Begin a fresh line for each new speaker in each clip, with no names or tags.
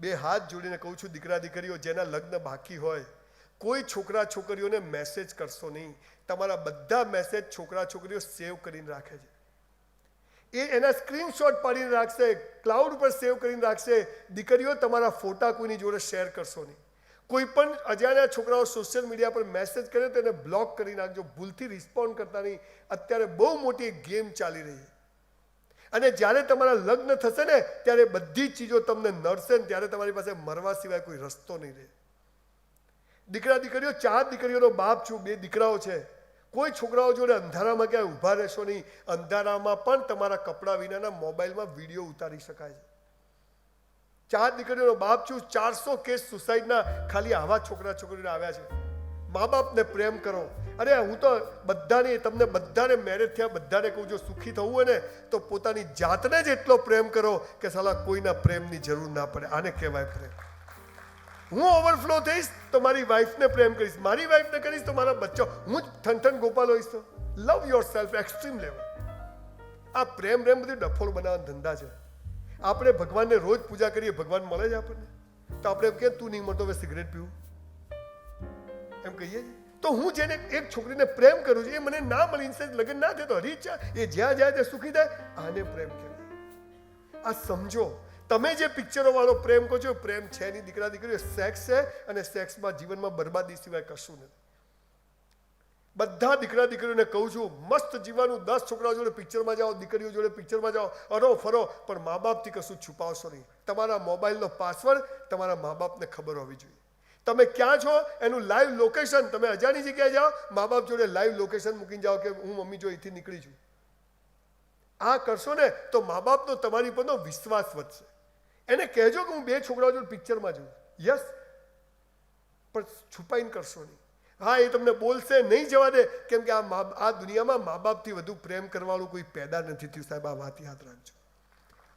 બે હાથ જોડીને કહું છું, દીકરા, દીકરીઓ, જેના લગ્ન બાકી હોય, કોઈ છોકરા, છોકરીઓને મેસેજ કરશો નહીં. તમારા બધા મેસેજ છોકરા, છોકરીઓ સેવ કરીને રાખે છે. એ એના સ્ક્રીનશોટ પાડીને રાખશે ક્લાઉડ ઉપર સેવ કરીને રાખશે. દીકરીઓ, તમારા ફોટા કોઈની જોડે શેર કરશો નહીં. કોઈ પણ અજાણ્યા છોકરાઓ સોશિયલ મીડિયા પર મેસેજ કરે તો એને બ્લોક કરી નાખજો. ભૂલથી રિસ્પોન્ડ કરતા નહીં. અત્યારે બહુ મોટી ગેમ ચાલી રહી છે. અને જ્યારે તમારા લગ્ન થશે ને, ત્યારે બધી ચીજો તમને નડશે ને, ત્યારે તમારી પાસે મરવા સિવાય કોઈ રસ્તો નહીં રહે. દીકરા દીકરીઓ, ચાર દીકરીઓનો બાપ છું, બે દીકરાઓ છે. કોઈ છોકરાઓ જોડે અંધારામાં ક્યાંય ઊભા રહેશો નહીં. અંધારામાં પણ તમારા કપડાં વિનાના મોબાઈલમાં વીડિયો ઉતારી શકાય ચાર દીકરીઓનો બાપ છું, ચારસો કેસ સુસાઇડના ખાલી આવા છોકરા છોકરીઓને આવ્યા છે. મા બાપને પ્રેમ કરો. અરે, હું તો બધાને, તમને બધાને મેરેજ થયા, બધાને કહું જો સુખી થવું હોય ને, તો પોતાની જાતને જ એટલો પ્રેમ કરો કે સાલા કોઈના પ્રેમની જરૂર ના પડે. આને કહેવાય પ્રેમ. હું ઓવરફ્લો થઈશ, તો મારી વાઈફને પ્રેમ કરીશ. મારી વાઈફને કરીશ, તો મારા બચ્ચો. હું જ ઠનઠન ગોપાલ હોઈશ તો. Love yourself extreme level આ પ્રેમ પ્રેમ બધું ડફોળ બનાવવાના ધંધા છે. આપણે ભગવાનને રોજ પૂજા કરીએ, ભગવાન મળે છે આપણને. તો આપણે કે, તું નહીં મળતો, હવે સિગરેટ પીવું. એમ કહીએ? તો હું જેને એક છોકરીને પ્રેમ કરું છું, એ મને ના મળી ઇન્સ્ટન્ટ લગ્ન ના થતો ઈચ્છા એ જ્યાં જાય તે સુખી થાય, આને પ્રેમ કહેવાય. આ સમજો, તમે જે પિક્ચરો વાળો પ્રેમ કહો છો પ્રેમ છે નહીં. દીકરા, દીકરીઓ સેક્સ છે અને સેક્સમાં જીવનમાં બરબાદી સિવાય કશું નથી. બધા દીકરા, દીકરીઓને કહું છું, મસ્ત જીવવાનું દસ છોકરાઓ જોડે પિક્ચરમાં જાઓ, દીકરીઓ જોડે પિક્ચરમાં જાઓ, અરો ફરો, પણ મા બાપથી કશું છુપાવશો નહીં. તમારા મોબાઈલનો પાસવર્ડ તમારા મા બાપને ખબર હોવી જોઈએ. તમે ક્યાં છો? એનું લાઈવ લોકેશન તમે અજાણી જગ્યાએ જાઓ મા બાપ જોડે લાઈવ લોકેશન મૂકીને જાઓ કે હું મમ્મી જો અહીંથી નીકળી છું. આ કરશો ને તો મા બાપનો તમારી પરનો વિશ્વાસ વધશે. એને કહેજો કે હું બે છોકરાઓ જોડે પિક્ચરમાં જઉં. યસ પણ છુપાઈને કરશો નહીં. હા, એ તમને બોલશે નહીં જવા દે. કેમ કે આ મા, આ દુનિયામાં મા બાપથી વધુ પ્રેમ કરવાનું કોઈ પેદા નથી થયું. સાહેબ, આ વાત યાદ રાખજો.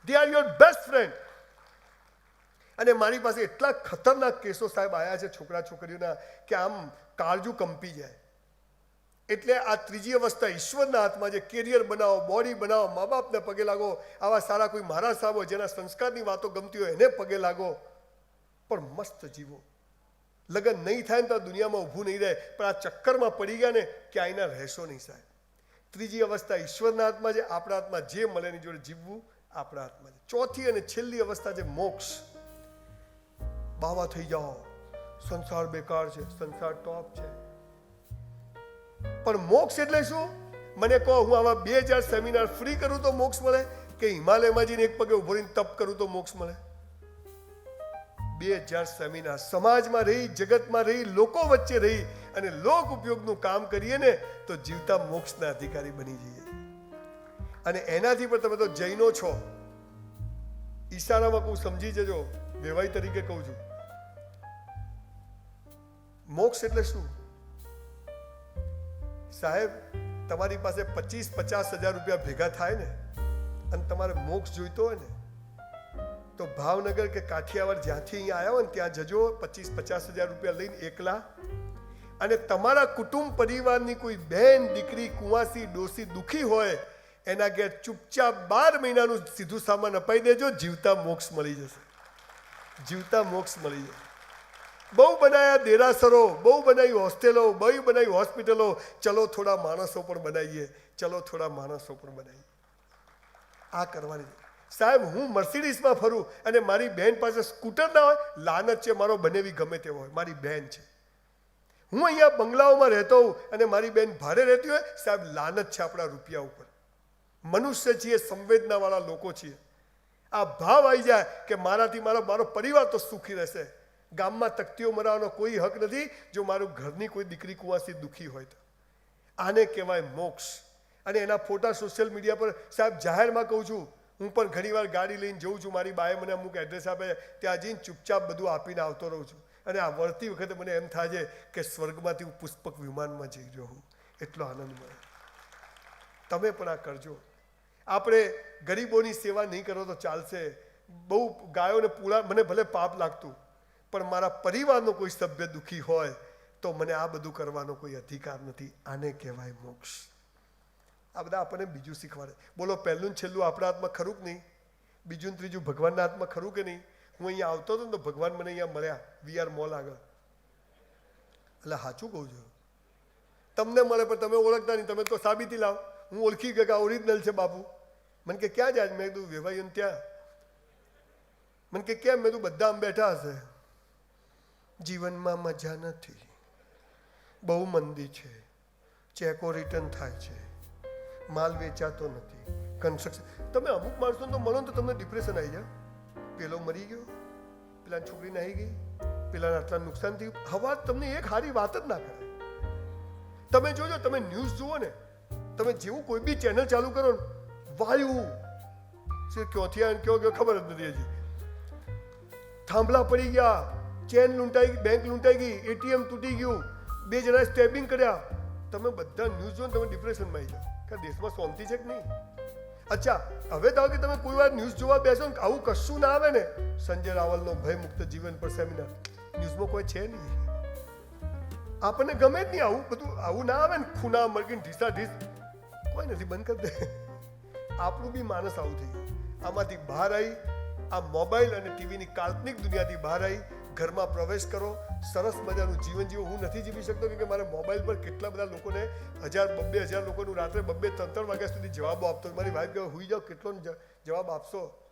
They are your best friend અને મારી પાસે એટલા ખતરનાક કેસો સાહેબ આવ્યા છે છોકરા છોકરીઓના કે આમ કાળજું કંપી જાય. એટલે આ ત્રીજી અવસ્થા ઈશ્વરના હાથમાં જે કેરિયર બનાવો, બોડી બનાવો મા બાપને પગે લાગો, આવા સારા કોઈ મહારાજ સાહેબો જેના સંસ્કારની વાતો ગમતી હોય એને પગે લાગો, પણ મસ્ત જીવો. લગ્ન નહીં થાય ને તો દુનિયામાં ઊભું નહીં રહે, પણ આ ચક્કરમાં પડી ગયા ને ક્યાંયના રહેશો નહીં સાહેબ. ત્રીજી અવસ્થા ઈશ્વરના હાથમાં છે, આપણા હાથમાં જે મળે એની જોડે જીવવું આપણા હાથમાં છે. ચોથી અને છેલ્લી અવસ્થા છે મોક્ષ. બાવા થઈ જાઓ. સંસાર બેકાર છે, સંસાર ટોપ છે. પણ મોક્ષ એટલે શું? મને કહો, હું આવા બે હજાર સેમિનાર ફ્રી કરું તો મોક્ષ મળે કે હિમાલયમાં જઈને એક પગે ઊભો રહીને તપ કરું તો મોક્ષ મળે? બે હજાર સેમિનાર સમાજમાં રહી, જગતમાં રહી, લોકો વચ્ચે રહી અને લોક ઉપયોગનું કામ કરીએ ને તો જીવતા મોક્ષના અધિકારી બની જઈએ. અને એનાથી પણ તમે તો જૈનો છો. ઈશારામાં કહું, સમજી જજો, વેવાઈ તરીકે કહું છું. મોક્ષ એટલે શું? સાહેબ, તમારી પાસે પચીસ, પચાસ હજાર રૂપિયા ભેગા થાય ને, અને તમારે મોક્ષ જોઈતો હોય ને, તો ભાવનગર કે કાઠિયાવાડ જ્યાંથી અહીંયા આવ્યા હોય ને, ત્યાં જજો, પચીસ, પચાસ હજાર રૂપિયા લઈને એકલા. અને તમારા કુટુંબ પરિવારની કોઈ બહેન દીકરી, કુંવાસી, ડોસી દુખી હોય, એના ઘેર ચૂપચાપ બાર મહિનાનું સીધું સામાન અપાઈ દેજો, જીવતા મોક્ષ મળી જશે. જીવતા મોક્ષ મળી જશે. બહુ બનાવ્યા દેરાસરો, બહુ બનાવી હોસ્ટેલો, બહુ બનાવી હોસ્પિટલો. ચલો થોડા માણસો પણ બનાવીએ ચલો થોડા માણસો પણ બનાવીએ આ કરવાની સાહેબ, હું મર્સિડીઝમાં ફરું અને મારી બહેન પાસે સ્કૂટર ના હોય, લાનત છે, મારો બનેવી ગમે તેવો હોય. મારી બહેન છે. હું અહીંયા બંગલાઓમાં રહેતો હોઉં અને મારી બહેન ભારે રહેતી હોય, સાહેબ, લાનત છે આપણા રૂપિયા ઉપર. મનુષ્ય છીએ, સંવેદનાવાળા લોકો છીએ. આ ભાવ આવી જાય કે મારાથી મારો મારો પરિવાર તો સુખી રહેશે. ગામમાં તકતીઓ મરાવવાનો કોઈ હક નથી. જો મારું ઘરની કોઈ દીકરી કુવાસી દુઃખી હોય તો. આને કહેવાય મોક્ષ. અને એના ફોટા સોશિયલ મીડિયા પર સાહેબ જાહેરમાં કહું છું, હું પણ ઘણીવાર ગાડી લઈને જઉં છું. મારી બાએ મને અમુક એડ્રેસ આપે ત્યાં જઈને ચૂપચાપ બધું આપીને આવતો રહું છું. અને આ વળતી વખતે મને એમ થાય છે કે સ્વર્ગમાંથી હું પુષ્પક વિમાનમાં જઈ રહ્યો હું એટલો આનંદ મળે. તમે પણ આ કરજો. આપણે ગરીબોની સેવા નહીં કરો તો ચાલશે. બહુ ગાયોને પૂરા, મને ભલે પાપ લાગતું પણ મારા પરિવારનો કોઈ સભ્ય દુઃખી હોય, તો મને આ બધું કરવાનો કોઈ અધિકાર નથી. આને કહેવાય મોક્ષ. આ બધા આપણને બીજું શીખવાડે. બોલો, પહેલું છેલ્લું આપણા હાથમાં ખરું કે નહીં? બીજું ત્રીજું ભગવાનના હાથમાં ખરું કે નહીં? હું અહીંયા આવતો હતો ને તો ભગવાન મને અહીંયા મળ્યા વીઆર મોલ આગળ. એટલે સાચું કહું છું. તમને મળે પણ તમે ઓળખતા નહીં, તમે તો સાબિતી લાવ. હું ઓળખી ગયો કે આ ઓરિજિનલ છે બાપુ. મને કે ક્યાં જાય મેં કીધું વેવાયું ત્યાં. મને કે કેમ? મેં કીધું બધા આમ બેઠા હશે. જીવનમાં મજા નથી. બહુ મંદી છે. ચેકો રિટર્ન થાય છે. માલ વેચાતો નથી. કન્સ્ટ્રક્શન, તમે અમુક માણસોને તો મળો તો તમને ડિપ્રેશન આવી જાય. પેલો મરી ગયો પેલા છોકરી નાહી ગઈ પેલા આટલા નુકસાન થયું. હવા તમને એક સારી વાત જ ના કરે તમે જોજો, તમે ન્યૂઝ જુઓ ને, તમે જેવું કોઈ બી ચેનલ ચાલુ કરો ને, વાયુ. ક્યોથી આ કયો કયો ખબર જ નથી હજી. થાંભલા પડી ગયા. ચેન લૂંટાઈ બેંક લૂંટાઈ ગઈ, એટીએમ તૂટી ગયું. બે જણાએ સ્ટેબિંગ કર્યા. તમે બધા ન્યૂઝ જોઈને તમે ડિપ્રેશનમાં આવી જાઓ. કે દેશમાં શાંતિ છે કે નહીં? અચ્છા, હવે ધારો કે તમે કોઈ વાર ન્યૂઝ જોવા બેસો ને આવું કશું ના આવે ને, સંજય રાવલનો ભય મુક્ત જીવન પર સેમિનાર ન્યૂઝમાં કોઈ છે નહીં. આપણને ગમે જ નહીં આવું બધું, આવું ના આવે ને, ખૂના મરગીને ઢીસા, ઢીસ. કોઈ નથી, બંધ કરી દે. આપણું બી માણસ આવું થઈ આમાંથી બહાર આવી, આ મોબાઈલ અને ટીવીની કાલ્પનિક દુનિયાથી બહાર આવી ઘરમાં પ્રવેશ કરો, સરસ મજાનું જીવન જીવો. હું નથી જીવી શકતો કે મારે મોબાઈલ પર કેટલા બધા લોકોને હજાર, બબ્બે હજાર લોકોનું રાત્રે બબ્બે ત્રણ ત્રણ વાગ્યા સુધી જવાબો આપતો મારી વાઈફ કહે, હુઈ જાઓ, કેટલો જવાબ આપશો?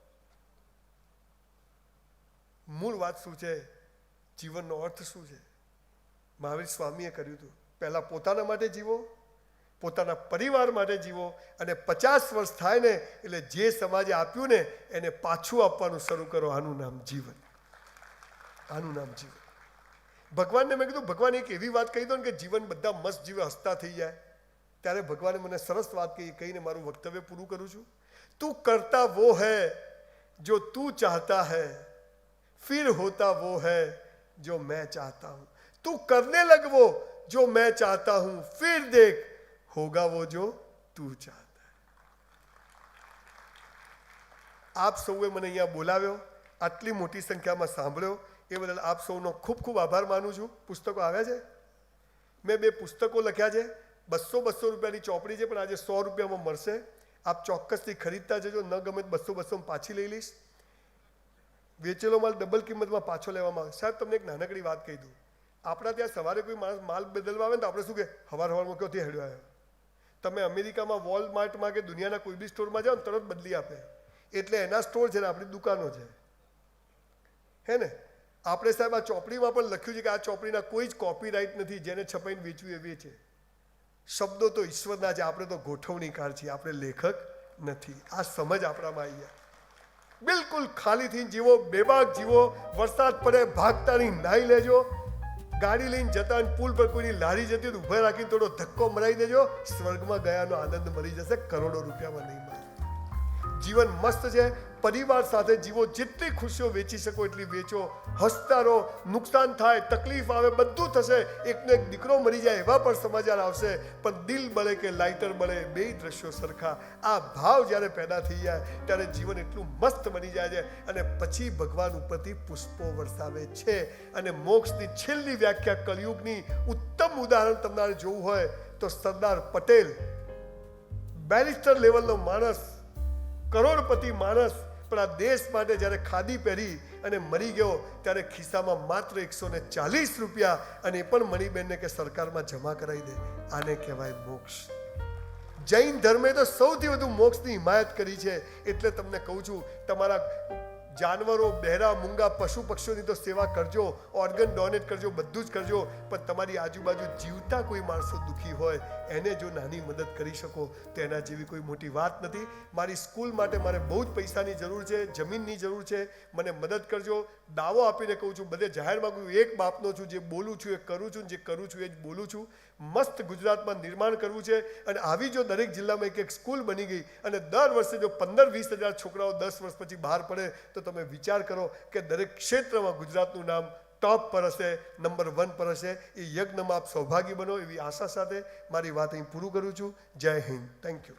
મૂળ વાત શું છે? જીવનનો અર્થ શું છે? મહાવીર સ્વામીએ કર્યું હતું. પહેલાં પોતાના માટે જીવો, પોતાના પરિવાર માટે જીવો અને પચાસ વર્ષ થાય ને એટલે જે સમાજે આપ્યું ને એને પાછું આપવાનું શરૂ કરો. આનું નામ જીવન. આનું નામ જીવન ભગવાનને મેં કીધું ભગવાન એક એવી વાત કહી દો ને કે જીવન બધા મસ્ત જીવે હસતા થઈ જાય ત્યારે ભગવાને મને સરસ વાત કહી કહીને મારું વક્તવ્ય પૂરું કરું છું તું કરતા वो है जो तू चाहता है फिर होता वो है जो मैं चाहता हूं तू करने लग वो जो मैं चाहता हूं फिर देख होगा वो जो तू चाहता है આપ સૌએ મને અહીંયા બોલાવ્યો આટલી મોટી સંખ્યામાં સાંભળ્યો એ બદલ આપ સૌનો ખૂબ ખૂબ આભાર માનું છું. પુસ્તકો આવ્યા છે? મેં બે પુસ્તકો લખ્યા છે. બસો બસો રૂપિયાની ચોપડી છે, પણ આજે સો રૂપિયામાં મળશે. આપ ચોક્કસથી ખરીદતા જજો. ન ગમે બસો બસો પાછી લઈ લઈશ. વેચેલો માલ ડબલ કિંમતમાં પાછો લેવામાં આવે. સાહેબ, તમને એક નાનકડી વાત કહી દઉં. આપણા ત્યાં સવારે કોઈ માણસ માલ બદલવા આવે ને તો આપણે શું કે, હવાર હવારમાં ક્યાંથી હેડ્યો આવ્યો? તમે અમેરિકામાં વોલમાર્ટમાં કે દુનિયાના કોઈ બી સ્ટોરમાં જાઓ ને તરત બદલી આપે. એટલે એના સ્ટોર છે ને આપણી દુકાનો છે. હે ને? આપણે સાહેબ આ ચોપડીમાં પણ લખ્યું છે કે આ ચોપડીના કોઈ જ કોપીરાઇટ નથી, જેને છપાઈને વેચવી એવી છે શબ્દો તો ઈશ્વરના છે, આપણે તો ગોઠવણીકાર છીએ, આપણે લેખક નથી. આ સમજ આપણામાં આવી જાય. બિલકુલ ખાલીથી જીવો, બેબાક જીવો, વરસાદ પડે ભાગતા નહીં લેજો. ગાડી લઈને જતા પુલ પર કોઈની લારી જતી ઊભા રાખીને થોડો ધક્કો મરાવી દેજો. સ્વર્ગમાં ગયાનો આનંદ મળી જશે, કરોડો રૂપિયામાં નહીં મળે. જીવન મસ્ત છે. પરિવાર સાથે જીવો જેટલી ખુશીઓ વેચી શકો, એટલી વેચો. હસતા રહો નુકસાન થાય, તકલીફ આવે, બધું થશે. એકનો એક દીકરો મરી જાય એવા પણ સમાચાર આવશે. પણ દિલ બળે કે લાઇટર બળે બે દ્રશ્યો સરખા. આ ભાવ જ્યારે પેદા થઈ જાય, ત્યારે જીવન એટલું મસ્ત બની જાય છે અને પછી ભગવાન ઉપરથી પુષ્પો વરસાવે છે. અને મોક્ષની છેલ્લી વ્યાખ્યા કલયુગની ઉત્તમ ઉદાહરણ તમારે જોવું હોય તો સરદાર પટેલ બેરિસ્ટર લેવલનો માણસ કરોડપતિ માણસ પણ આ દેશ માટે જ્યારે ખાદી પહેરી અને મરી ગયો, ત્યારે ખિસ્સામાં માત્ર એકસો ને ચાલીસ રૂપિયા અને એ પણ મણિબેનને કે સરકારમાં જમા કરાવી દે. આને કહેવાય મોક્ષ. જૈન ધર્મે તો સૌથી વધુ મોક્ષની હિમાયત કરી છે. એટલે તમને કહું છું, તમારા જાનવરો, બહેરા, મૂંગા, પશુ પક્ષીઓની તો સેવા કરજો ઓર્ગન ડોનેટ કરજો, બધું જ કરજો. પણ તમારી આજુબાજુ જીવતા કોઈ માણસો દુઃખી હોય, એને જો નાની મદદ કરી શકો, તો એના જેવી કોઈ મોટી વાત નથી. મારી સ્કૂલ માટે મારે બહુ જ પૈસાની જરૂર છે, જમીનની જરૂર છે. મને મદદ કરજો. દાવો આપીને કહું છું, બધે જાહેરમાં કહું એક બાપનો છું, જે બોલું છું, એ કરું છું, જે કરું છું, એ જ બોલું છું. મસ્ત ગુજરાતમાં નિર્માણ કરવું છે. અને આવી જો દરેક જિલ્લામાં એક એક સ્કૂલ બની ગઈ, અને દર વર્ષે જો પંદર વીસ હજાર છોકરાઓ દસ વર્ષ પછી બહાર પડે, તો તમે વિચાર કરો કે દરેક ક્ષેત્રમાં ગુજરાતનું નામ ટોપ પર હશે નંબર વન પર હશે, એ યજ્ઞમાં આપ સૌભાગી બનો એવી આશા સાથે મારી વાત અહીં પૂરું કરું છું. જય હિન્દ. Thank you